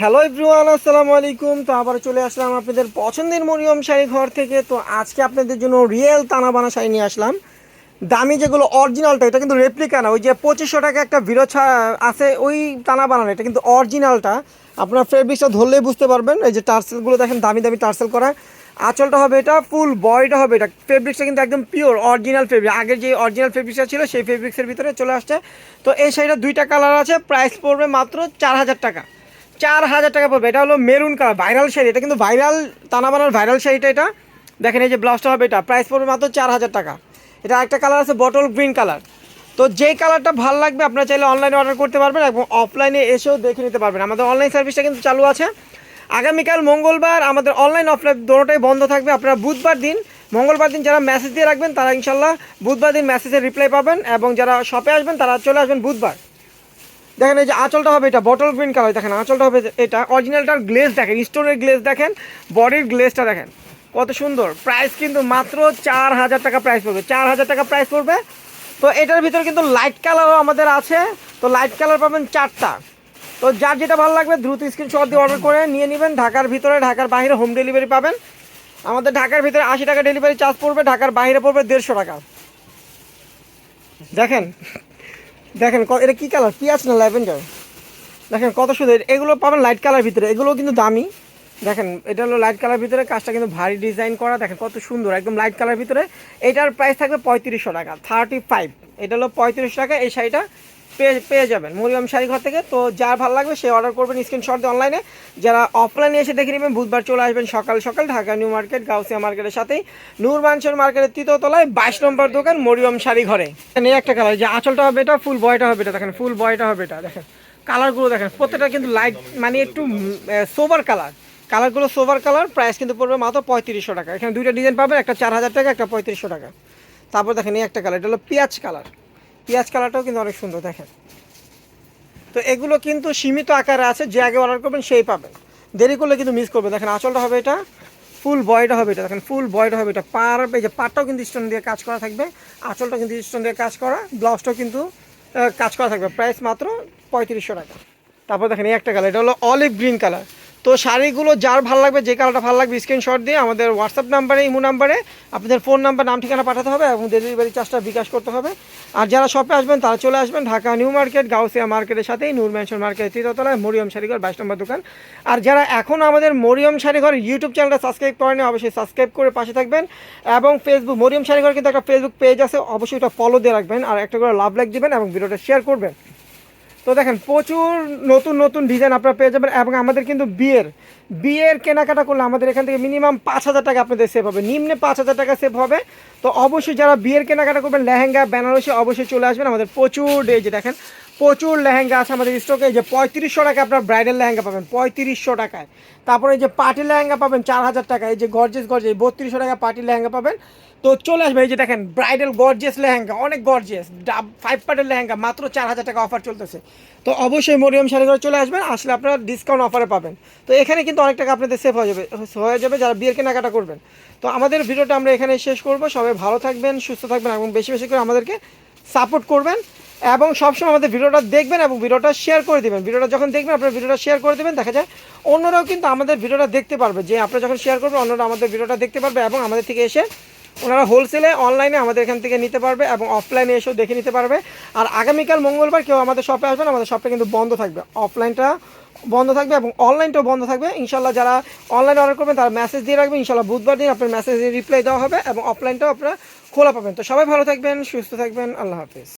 Hello everyone আসসালামু আলাইকুম তো আবার চলে আসলাম আপনাদের পছন্দের মরিয়ম শাড়ি ঘর থেকে। তো আজকে আপনাদের জন্য রিয়েল তানা বানা শাড়ি নিয়ে আসলাম। দামি যেগুলো অরিজিনালটা এটা কিন্তু রেপ্লিকা না। ওই যে পঁচিশশো টাকা একটা বিরোছা আছে, ওই টানা বানানো এটা কিন্তু অরিজিনালটা আপনার ফেব্রিক্সটা ধরলেই বুঝতে পারবেন। এই যে টার্সেলগুলো দেখেন, দামি দামি টার্সেল করা। আঁচলটা হবে এটা ফুল বয়টা হবে এটা। ফেব্রিক্সটা কিন্তু একদম পিওর অরিজিনাল ফেব্রিক আগের যে অরিজিনাল ফেব্রিক্সটা ছিল, সেই ফেব্রিক্সের ভিতরে চলে আসছে। তো এই শাড়িটা দুইটা কালার আছে প্রাইস পড়বে মাত্র চার হাজার টাকা। চার হাজার টাকা পড়বে। এটা হলো মেরুন কালার ভাইরাল শাড়ি। এটা কিন্তু ভাইরাল তানাবানার ভাইরাল শাড়িটা এটা। দেখেন এই যে ব্লাউজটা হবে এটা। প্রাইস পড়বে মাত্র চার হাজার টাকা। এটা একটা কালার আছে বটল গ্রিন কালার তো যেই কালারটা ভালো লাগবে, আপনারা চাইলে অনলাইনে অর্ডার করতে পারবেন এবং অফলাইনে এসেও দেখে নিতে পারবেন। আমাদের অনলাইন সার্ভিসটা কিন্তু চালু আছে। আগামীকাল মঙ্গলবার আমাদের অনলাইন অফলাইন দুটোটাই বন্ধ থাকবে। আপনারা বুধবার দিন, মঙ্গলবার দিন যারা মেসেজ দিয়ে রাখবেন, তারা ইনশাল্লাহ বুধবার দিন মেসেজের রিপ্লাই পাবেন এবং যারা শপে আসবেন, তারা চলে আসবেন বুধবার। দেখেন এই যে আঁচলটা হবে এটা বটল গ্রিন কালার দেখেন আঁচলটা হবে এটা। অরিজিনালটার গ্লেজ দেখেন স্টোনের গ্লেজ দেখেন বডির গ্লেজটা দেখেন। কত সুন্দর। প্রাইস কিন্তু মাত্র চার হাজার টাকা প্রাইস পড়বে। চার হাজার টাকা প্রাইস পড়বে। তো এটার ভিতরে কিন্তু লাইট কালারও আমাদের আছে। তো লাইট কালার পাবেন চারটা। তো যার যেটা ভালো লাগবে দ্রুত স্ক্রিনশট দিয়ে অর্ডার করে নিয়ে নেবেন। ঢাকার ভিতরে, ঢাকার বাইরে হোম ডেলিভারি পাবেন। আমাদের ঢাকার ভিতরে আশি টাকা ডেলিভারি চার্জ পড়বে, ঢাকার বাইরে পড়বে দেড়শো টাকা। দেখেন দেখেন এটা কি কালার? পিঁয়াজ না ল্যাভেন্ডার? দেখেন কত সুন্দর। এগুলো পাবেন লাইট কালার ভিতরে। এগুলো কিন্তু দামি। দেখেন, এটা হলো লাইট কালার ভিতরে। কাজটা কিন্তু ভারী ডিজাইন করা। দেখেন কত সুন্দর, একদম লাইট কালার ভিতরে। এটার প্রাইস থাকবে পঁয়ত্রিশশো টাকা থার্টি ফাইভ এটা হলো পঁয়ত্রিশশো টাকা। এই শাড়িটা পেয়ে পেয়ে যাবেন। মরিয়ম শাড়ি ঘর থেকে। তো যার ভালো লাগবে সে অর্ডার করবেন স্ক্রিনশট দিয়ে অনলাইনে যারা অফলাইনে এসে দেখে নেবেন, বুধবার চলে আসবেন সকাল সকাল ঢাকা নিউ মার্কেট গাউসিয়া মার্কেটের সাথেই। নূর মানসর মার্কেটের তৃতীয় তলায়, বাইশ নম্বর দোকান মরিয়ম শাড়ি ঘরে। এই একটা কালার যে আঁচলটা হবে এটা ফুল বয়টা হবে এটা দেখেন ফুল বয়টা হবে এটা দেখেন। কালারগুলো দেখেন, প্রত্যেকটা কিন্তু লাইট মানে একটু সোবার কালার কালারগুলো সোবার কালার প্রাইস কিন্তু পড়বে মাত্র পঁয়ত্রিশশো টাকা। এখানে দুইটা ডিজাইন পাবেন, একটা চার হাজার টাকা, একটা পঁয়ত্রিশশো টাকা। তারপর দেখেন এই একটা কালার এটা হলো পেঁয়াজ কালার পেঁয়াজ কালারটাও কিন্তু অনেক সুন্দর, দেখেন। তো এগুলো কিন্তু সীমিত আকারে আছে, যে আগে অর্ডার করবেন সেই পাবেন। দেরি করলে কিন্তু মিস করবে। দেখেন, আঁচলটা হবে এটা ফুল বয়টা হবে এটা। দেখেন ফুল বয়টা হবে এটা। পার, এই যে পাটটাও কিন্তু স্টোন দিয়ে কাজ করা থাকবে আঁচলটা কিন্তু স্টোন দিয়ে কাজ করা ব্লাউজটাও কিন্তু কাজ করা থাকবে। প্রাইস মাত্র পঁয়ত্রিশশো টাকা। তারপর দেখেন, এই একটা কালার এটা হলো অলিভ গ্রিন কালার তো শাড়িগুলো যার ভালো লাগবে, যে কালারটা ভালো লাগবে স্ক্রিনশট দিয়ে আমাদের হোয়াটসঅ্যাপ নাম্বারে, ইমো নাম্বারে, আপনাদের ফোন নাম্বার নাম, ঠিকানা পাঠাতে হবে এবং ডেলিভারি চার্জটা বিকাশ করতে হবে। আর যারা শপে আসবেন, তারা চলে আসবেন ঢাকা নিউ মার্কেট, গাউসিয়া মার্কেটের সাথেই নূর ম্যানশন মার্কেটের তৃতীয়তলায় মরিয়ম শাড়িঘর, বাইশ নম্বর দোকান। আর যারা এখন আমাদের মরিয়ম শাড়িঘর ইউটিউব চ্যানেলটা সাবস্ক্রাইব করেনি অবশ্যই সাবস্ক্রাইব করে পাশে থাকবেন। এবং ফেসবুক মরিয়ম শাড়িঘর কিন্তু একটা ফেসবুক পেজ আছে, অবশ্যই এটা ফলো দিয়ে রাখবেন, আর একটা করে লাভ লাইক দিবেন এবং ভিডিওটা শেয়ার করবেন। তো দেখেন, প্রচুর নতুন নতুন ডিজাইন আপনারা পেয়ে যাবেন এবং আমাদের কিন্তু বিয়ের বিয়ের কেনাকাটা করলে আমাদের এখান থেকে মিনিমাম পাঁচ হাজার টাকা আপনাদের সেভ হবে। নিম্নে পাঁচ হাজার টাকা সেভ হবে। তো অবশ্যই যারা বিয়ের কেনাকাটা করবেন, লেহেঙ্গা, বেনারসি অবশ্যই চলে আসবেন। আমাদের প্রচুর ডেজে দেখেন প্রচুর লেহেঙ্গা আছে আমাদের স্টকে যে পঁয়ত্রিশশো টাকা আপনার ব্রাইডাল লেহেঙ্গা পাবেন, পঁয়ত্রিশশো টাকায়। তারপরে এই যে পার্টি লেহেঙ্গা পাবেন চার হাজার টাকা এই যে গর্জেস গর্জেস বত্রিশশো টাকা পার্টি লেহেঙ্গা পাবেন। তো চলে আসবে এই যে দেখেন ব্রাইডাল গর্জিয়াস লেহেঙ্গা, অনেক গর্জিয়াস ডাব ফাইভ পার্টের লেহেঙ্গা, মাত্র চার হাজার টাকা অফার চলতেছে। তো অবশ্যই মরিয়ম শাড়িঘরে চলে আসবেন, আসলে আপনারা ডিসকাউন্ট অফারে পাবেন। তো এখানে কিন্তু অনেক টাকা আপনাদের সেভ হয়ে যাবে হয়ে যাবে যারা বিয়ের কেনাকাটা করবেন। তো আমাদের ভিডিওটা আমরা এখানে শেষ করব। সবাই ভালো থাকবেন, সুস্থ থাকবেন এবং বেশি বেশি করে আমাদেরকে সাপোর্ট করবেন। এবং সবসময় আমাদের ভিডিওটা দেখবেন এবং ভিডিওটা শেয়ার করে দেবেন। ভিডিওটা যখন দেখবেন, আপনার ভিডিওটা শেয়ার করে দেবেন, দেখা যায় অন্যরাও কিন্তু আমাদের ভিডিওটা দেখতে পারবে। যে আপনারা যখন শেয়ার করবেন, অন্যরা আমাদের ভিডিওটা দেখতে পারবে এবং আমাদের থেকে এসে ওনারা হোলসেলে অনলাইনে আমাদের এখান থেকে নিতে পারবে এবং অফলাইনে এসেও দেখে নিতে পারবে। আর আগামীকাল মঙ্গলবার কেউ আমাদের শপে আসবেন আমাদের শপটা কিন্তু বন্ধ থাকবে। অফলাইনটা বন্ধ থাকবে এবং অনলাইনটাও বন্ধ থাকবে। ইনশাল্লাহ যারা অনলাইনে অর্ডার করবেন, তারা মেসেজ দিয়ে রাখবেন। ইনশাল্লাহ বুধবার দিন আপনার মেসেজে রিপ্লাই দেওয়া হবে এবং অফলাইনটাও আপনারা খোলা পাবেন। তো সবাই ভালো থাকবেন, সুস্থ থাকবেন। আল্লাহ হাফিজ।